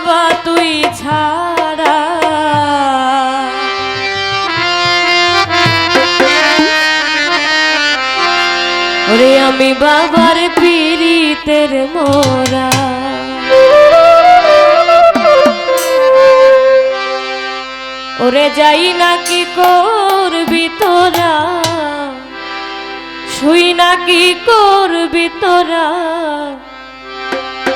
বাবা তুই ছাড়া। ওরে আমি বাবার পীড়িতের মোরা। ওরে যাই না কি করবি তোরা? শুই না কি করবি তোরা?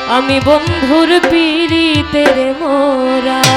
আমি বন্ধুর পিড়িতে মোরা।